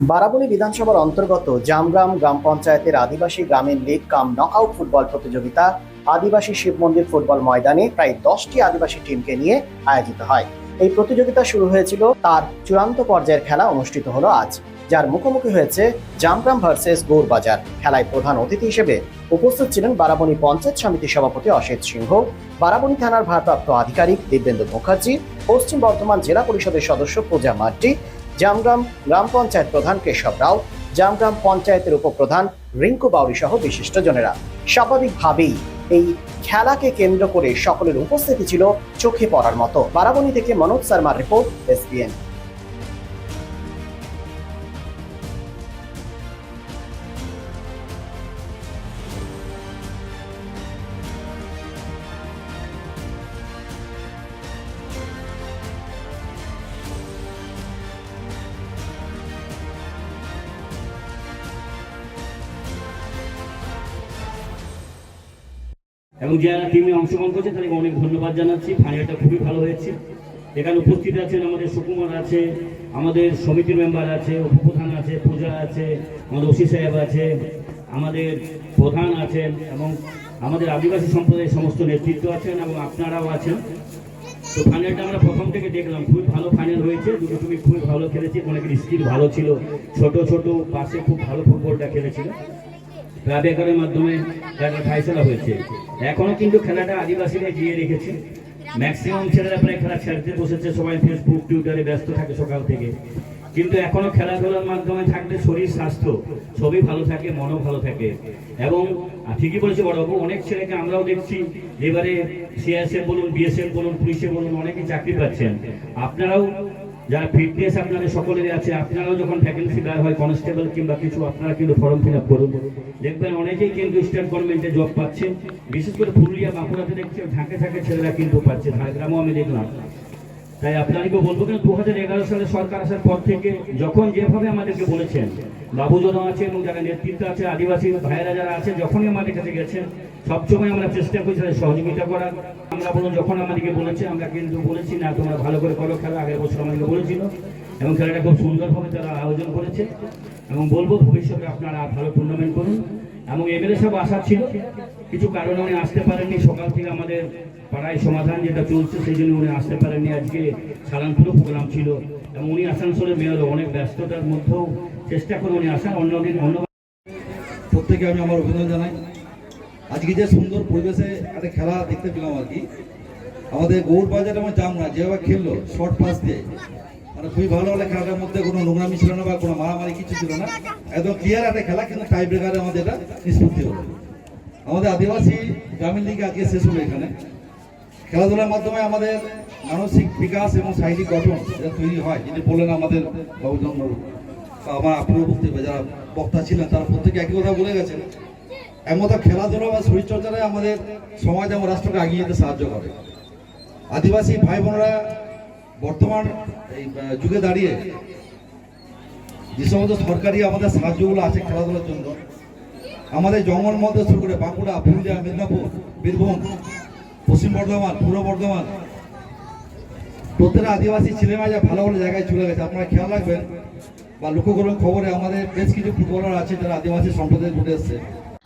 বারাবণী বিধানসভার অন্তর্গত জামগ্রাম গ্রাম পঞ্চায়েতের আদিবাসী গ্রামীণ লীগ কাম নকআউট ফুটবল প্রতিযোগিতা আদিবাসী শিব মন্দির ফুটবল ময়দানে প্রায় দশটি আদিবাসী টিমকে নিয়ে আয়োজিত হয়। এই প্রতিযোগিতা শুরু হয়েছিল, তার চূড়ান্ত পর্যায়ের খেলা অনুষ্ঠিত হলো আজ, যার মুখোমুখি হয়েছে জামগ্রাম ভার্সেস গৌরবাজার। খেলায় প্রধান অতিথি হিসেবে উপস্থিত ছিলেন বারাবণী পঞ্চায়েত সমিতির সভাপতি অসিত সিংহ বারাবণী থানার ভারপ্রাপ্ত আধিকারিক দিব্যেন্দু মুখার্জি, পশ্চিম বর্ধমান জেলা পরিষদের সদস্য পূজা মার্টি জামগ্রাম গ্রাম পঞ্চায়েত প্রধান কেশব রাও, জামগ্রাম পঞ্চায়েতের উপপ্রধান রিঙ্কু বাউরি সহ বিশিষ্টজনেরা। স্বাভাবিকভাবেই এই খেলাকে কেন্দ্র করে সকলের উপস্থিতি ছিল চোখে পড়ার মতো। বারাবণী থেকে মনোজ শর্মার রিপোর্ট এসপিএন এবং যারা টিমে অংশগ্রহণ করছে, তাদেরকে অনেক ধন্যবাদ জানাচ্ছি। ফাইনালটা খুবই ভালো হয়েছে। এখানে উপস্থিত আছেন আমাদের সুকুমার আছে, আমাদের সমিতির মেম্বার আছে, উপপ্রধান আছে, পূজা আছে, আমাদের ওসি সাহেব আছে, আমাদের প্রধান আছেন এবং আমাদের আদিবাসী সম্প্রদায়ের সমস্ত নেতৃত্ব আছেন এবং আপনারাও আছেন। তো ফাইনালটা আমরা প্রথম থেকে দেখলাম, খুবই ভালো ফাইনাল হয়েছে। দুটো তুমি খুবই ভালো খেলেছে, অনেকের স্কিল ভালো ছিল। ছোট ছোট, পাশে খুব ভালো ফুটবলটা খেলেছিল। ক্লাবেকারের মাধ্যমে খেলাটা ফাইসলা হয়েছে। এখনও কিন্তু খেলাটা আদিবাসীরা এগিয়ে রেখেছে। ম্যাক্সিমাম ছেলেরা প্রায় খেলা ছাড়তে বসেছে। সবাই ফেসবুক টুইটারে ব্যস্ত থাকে সকাল থেকে। কিন্তু এখনও খেলাধুলার মাধ্যমে থাকলে শরীর, স্বাস্থ্য সবই ভালো থাকে, মনও ভালো থাকে। এবং ঠিকই বলেছে বড়বাবু, অনেক ছেলেকে আমরাও দেখছি। এবারে সিএসএফ বলুন বিএসএফ বলুন, পুলিশে বলুন অনেকে চাকরি পাচ্ছেন। আপনারাও যারা ফিটনেস আপনাদের সকলেরই আছে। আপনারাও যখন ভ্যাকেন্সি বের হয় কনস্টেবল কিংবা কিছু, আপনারা কিন্তু ফর্ম ফিল আপ করুন। দেখবেন অনেকেই কিন্তু স্টেট গভর্নমেন্টে জব পাচ্ছে। বিশেষ করে পুরুলিয়া, বাঁকুড়াতে দেখছি ঝাঁকে ঝাঁকে ছেলেরা কিন্তু পাচ্ছে, ঝাড়গ্রামও আমি দেখলাম। তাই আপনাদেরকে বলব কিন্তু দু হাজার এগারো সালে সরকার আসার পর থেকে যখন যেভাবে আমাদেরকে বলেছেন বাবুজন আছে এবং যারা নেতৃত্ব আছে, আদিবাসী ভাইয়েরা যারা আছে, যখনই আমাদের কাছে গেছেন সবসময় আমরা চেষ্টা করছি তাদের সহযোগিতা করার। আমরা বলুন যখন আমাদেরকে বলেছে, আমরা কিন্তু বলেছি, না, তোমরা ভালো করে করো খেলা। আগের বছর আমাদেরকে বলেছিল। এবং খেলাটা খুব সুন্দরভাবে তারা আয়োজন করেছে। এবং বলব ভবিষ্যতে আপনারা ভালো টুর্নামেন্ট করুন। এবং এমএলএ সব আশা ছিল, কিছু কারণে উনি আসতে পারেননি। সকাল থেকে আমাদের পাড়ায় সমাধান যেটা চলছে, সেই জন্য উনি আসতে পারেননি। আজকে সালানপুরও প্রোগ্রাম ছিল। এবং উনি আসানসোলের মেয়র অনেক ব্যস্ততার মধ্যেও চেষ্টা করে উনি আসান। অন্যদিন অন্য প্রত্যেকে আমি আমার অভিনন্দন জানাই। আজকে যে সুন্দর পরিবেশে একটা খেলা দেখতে পেলাম আর কি। আমাদের গৌর বাজার এবং জামরা যেভাবে খেললো শর্ট পাস দিয়ে মানে খুবই ভালো হলে খেলাটার মধ্যে কোনো নোংরামি ছিল না বা কোনো মারামারি কিছু ছিল না। একদম ক্লিয়ার একটা খেলা, কিন্তু টাই ব্রেকারে আমাদের এটা নিষ্পত্তি হলো। আমাদের আদিবাসী গ্রামীণ লিগ আজকে শেষ হলো এখানে। খেলাধুলার মাধ্যমে আমাদের মানসিক বিকাশ এবং শারীরিক গঠন যেটা তৈরি হয়, যেটি বললেন আমাদের বাবুজন বাবু বা আমার আপনার বক্তব্য যারা বক্তা ছিলেন, তারা প্রত্যেকে একই কথা বলে গেছেন। একমাত্র খেলাধুলা বা শরীরচর্চাটাই আমাদের সমাজ এবং রাষ্ট্রকে এগিয়ে যেতে সাহায্য করে। আদিবাসী ভাই বোনেরা বর্তমান এই যুগে দাঁড়িয়ে যে সমস্ত সরকারি আমাদের সাহায্যগুলো আছে খেলাধুলার জন্য, আমাদের জঙ্গল মধ্যে শুরু করে বাঁকুড়া, পুরুলিয়া, মেদিনীপুর, বীরভূম, পশ্চিম বর্ধমান, পূর্ব বর্ধমান, প্রত্যেকটা আদিবাসী ছেলেমেয়েরা ভালো ভালো জায়গায় চলে গেছে, আপনারা খেয়াল রাখবেন বা লক্ষ্য করবেন খবরে আমাদের বেশ কিছু ফুটবলার আছে যারা আদিবাসী সম্প্রদায় উঠে এসছে।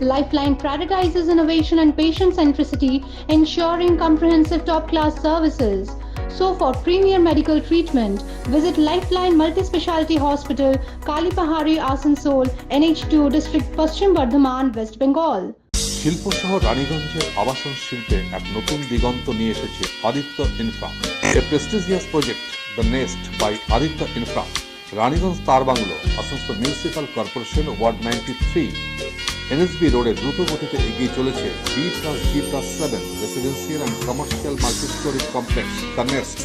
Lifeline prioritizes innovation and patient centricity, ensuring comprehensive top class services. So, for premier medical treatment, visit Lifeline Multispecialty Hospital, Kalipahari, Asansol, NH2 District, Paschim Bardhaman, West Bengal. শিল্প শহর রানীগঞ্জের আবাসন শিল্পে এক নতুন দিগন্ত নিয়ে এসেছে Aditya Infra a prestigious project the Nest by Aditya Infra Raniganj তার bungalow Asansol municipal corporation ward ninety three NSB রোডে দ্রুত গতিতে এগিয়ে চলেছে B plus G plus seven residential and commercial multistorey complex the Nest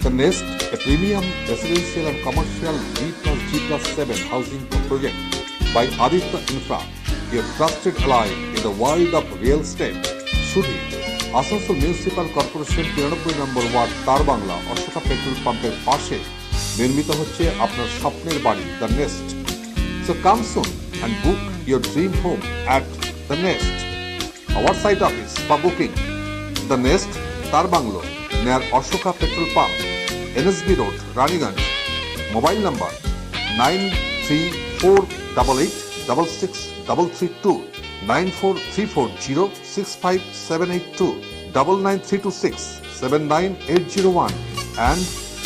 The Nest, a premium residential and commercial G plus G plus 7 housing project by Aditya Infra your trusted ally in the world of real estate. শুধু Asansol municipal corporation তিরানব্বই নম্বর word তার Bangla Ashoka petrol পাম্পের পাশে নির্মিত হচ্ছে আপনার স্বপ্নের বাড়ি the Nest So come soon and book your dream home at The Nest. Our site office for booking The Nest, Tar Bungalow, near Ashoka Petrol Pump, NSB Road, Raniganj. Mobile number 93488663332 9434065782 99326 79801 and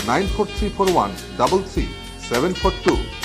94341